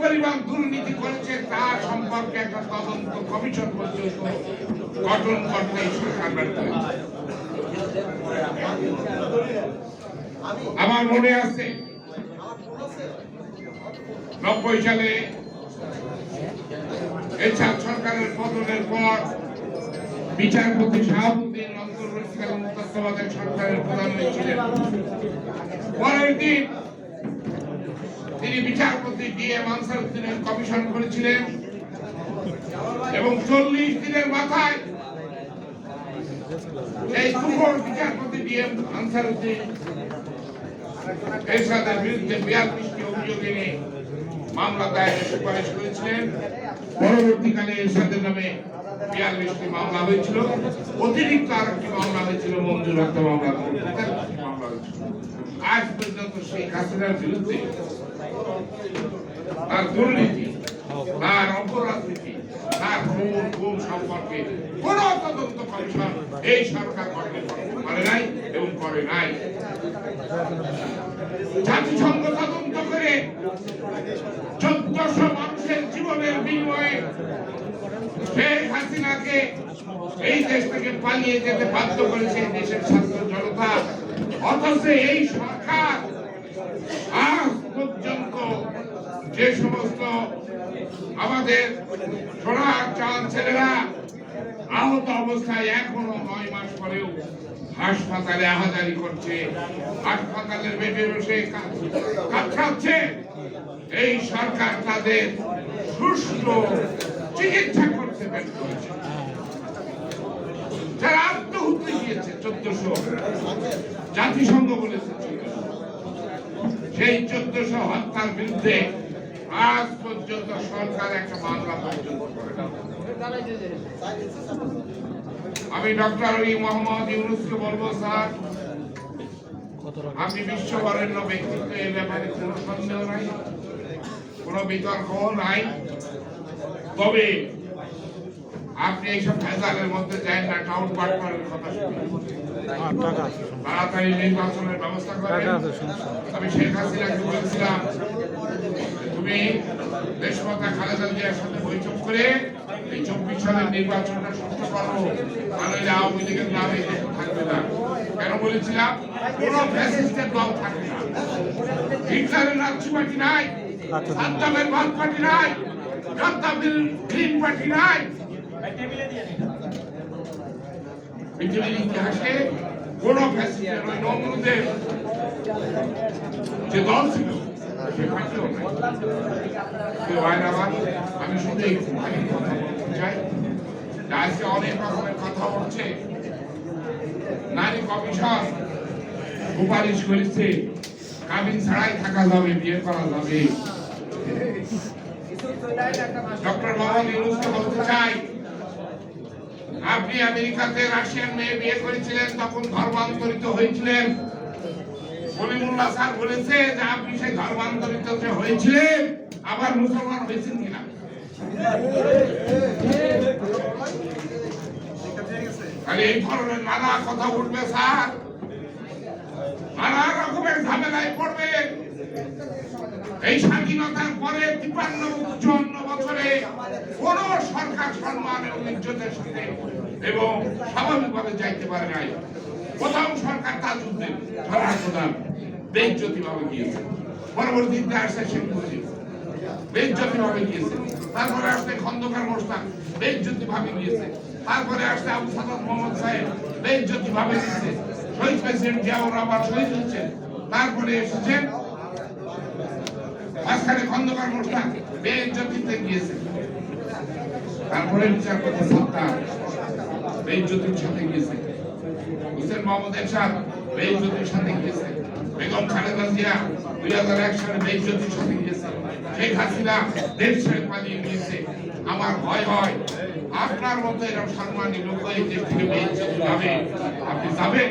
পরিমাণ দুর্নীতি করেছে, তার সম্পর্কে একটা তদন্ত কমিশন পর্যন্ত গঠন করতে সরকার ব্যর্থ আমার মনে আছে, নব্বই সালে এরশাদ সরকারের পতনের পর বিচারপতি শাহাবুদ্দিন অন্তর্বর্তীকালীন সরকারের প্রধান হয়েছিলেন। পরের দিন তিনি বিচারপতি ডি এম আনসারুদ্দিনের কমিশন করেছিলেন। এবং চল্লিশ দিনের মাথায় এই বিচারপতি ডি এম আনসারুদ্দিন এরশাদের বিরুদ্ধে বিয়াল্লিশটি অভিযোগ এনে মামলা দায়েরের সুপারিশ করেছিলেন। পরবর্তীকালে এরশাদের নামে বিয়াল্লিশটি মামলা হয়েছিল। অতিরিক্ত আরেকটি মামলা হয়েছিল, মঞ্জুর হত্যা মামলা। আজ পর্যন্ত শেখ হাসিনার বিরুদ্ধে তার দুর্নীতি, তার অপরাজনীতি তার খুন খুন সম্পর্কে কোন তদন্ত কমিশন এই সরকার গঠন করে নাই এবং করে নাই। জাতিসংঘ তদন্ত করে চোদ্দশো মানুষের জীবনের বিনিময়ে শেখ হাসিনাকে এই দেশ থেকে পালিয়ে যেতে বাধ্য করেছে দেশের ছাত্র জনতা। অথচ এই সরকার যে সমস্ত আমাদের সোনার চাঁদ ছেলেরা আহত অবস্থায় এখনও নয় মাস পরেও হাসপাতালে আহাজারি করছে। হাসপাতালের বেডে বসে কাতরাচ্ছে এই সরকার তাদের সুষ্ঠু চিকিৎসা করতে ব্যর্থ হয়েছে যারা আত্মহত্যা দিয়েছে চোদ্দশো জাতিসংঘ বলেছে। সেই চোদ্দশো হত্যার বিরুদ্ধে আজ পর্যন্ত সরকার একটা মামলা। আমি ডক্টর আলী মোহাম্মদ ইউনুসকে বলব, স্যার আপনি বিশ্ববরেণ্য ব্যক্তিত্ব এই ব্যাপারে কোনো সন্দেহ নাই, কোনো বিতর্ক নাই তবে আপনি এইসব ভেজালের মধ্যে যান না টাউন পাটপাড়ের কথা তাড়াতাড়ি নির্বাচনের ব্যবস্থা করেন। আমি শেখ হাসিনাকে বলছিলাম তুমি দেশমাতা খালেদা জিয়ার সাথে বৈঠক করে এই চব্বিশ সালের নির্বাচনটা সুস্থ করো। তাহলে আওয়ামী লীগের নাম থাকবে না। কেন বলেছিলাম? কোন ফ্যাসিস্টের দল থাকবে না। হিটলারের নাৎসি পার্টি নাই সাদ্দামের বাদ পার্টি নাই গাদ্দাফির গ্রিন পার্টি নাই। পৃথিবীর ইতিহাসে কোন নমরুদের যে দল ছিল সে আমি শুধু একটুখানি কথা বলতে চাই। আজকে অনেক রকমের কথা হচ্ছে নারী কমিশন সুপারিশ করেছে কাবিন ছাড়াই থাকা যাবে বিয়ে করা যাবে। ডক্টর মোহাম্মদ ইউনুসকে বলতে চাই। আপনি আমেরিকাতে রাশিয়ান মেয়ে বিয়ে করেছিলেন, তখন ধর্মান্তরিত হয়েছিলেন। কলিমুল্লাহ স্যার বলেছে যে আপনি সেই ধর্মান্তরিত হয়েছিলেন, আবার মুসলমান হয়েছেন কিনা? এই ধরনের নানা কথা উঠবে, স্যার। নানা রকমের ঝামেলায় পড়বে। এই স্বাধীনতার পরে তিপ্পান্ন চুয়ান্ন বছরে কোন সরকার সম্মান এবং ইজ্জতের সাথে এবং স্বাভাবিকভাবে যাইতে পারে নাই। প্রথম সরকার তাজউদ্দিন সরকার প্রধান বেজ্জতি ভাবে গিয়েছে। পরবর্তীতে আসছে শেখ মুজিব বেজ্জতি ভাবে গিয়েছে। তারপরে আসছে খন্দকার মোস্তাক বেজ্জতি ভাবে গিয়েছে। তারপরে আসছে আবু সাদাত মোহাম্মদ সাহেব বেজ্জতি ভাবে গিয়েছে। শহীদ প্রেসিডেন্ট জিয়াউর রহমান শহীদ হচ্ছেন তারপরে এসেছেন মাঝখানে খন্দকার মোস্তাক বেজ্জতিতে গিয়েছে। তারপরে বিচারপতি সত্তার বেজ্জতির সাথে গিয়েছে। হুসেন মোহাম্মদ এরশাদ বেজ্জতির সাথে গিয়েছে। বেগম খালেদা জিয়া দুই হাজার এক সালে বেজ্জতির সাথে গিয়েছে। শেখ হাসিনা দেশ পালিয়ে গিয়েছে। আমার ভয় হয়। আপনার মতো এরকম সম্মানী লোক এই দেশ থেকে বেজ্জতি যাবে আপনি যাবেন?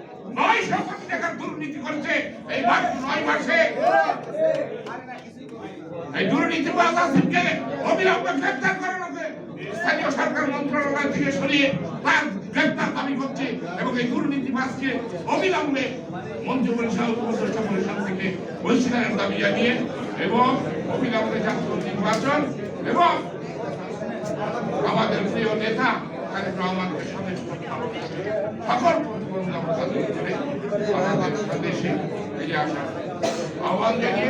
নয়শো কোটি টাকার দুর্নীতি করছে। এই নয় মাসে এই দুর্নীতিবাজ আসিফকে অবিলম্বে গ্রেফতার করানো স্থানীয় সরকার মন্ত্রণালয় থেকে সরিয়ে তার গ্রেফতার দাবি করছে এবং এই দুর্নীতিবাজকে অবিলম্বে মন্ত্রী পরিষদ পরিষদ থেকে বহিষ্কারের দাবি জানিয়ে এবং অবিলম্বে জাতীয় নির্বাচন এবং আমাদের প্রিয় নেতা তারেক রহমানকে সকল আমাদের স্বদেশে আহ্বান জানিয়ে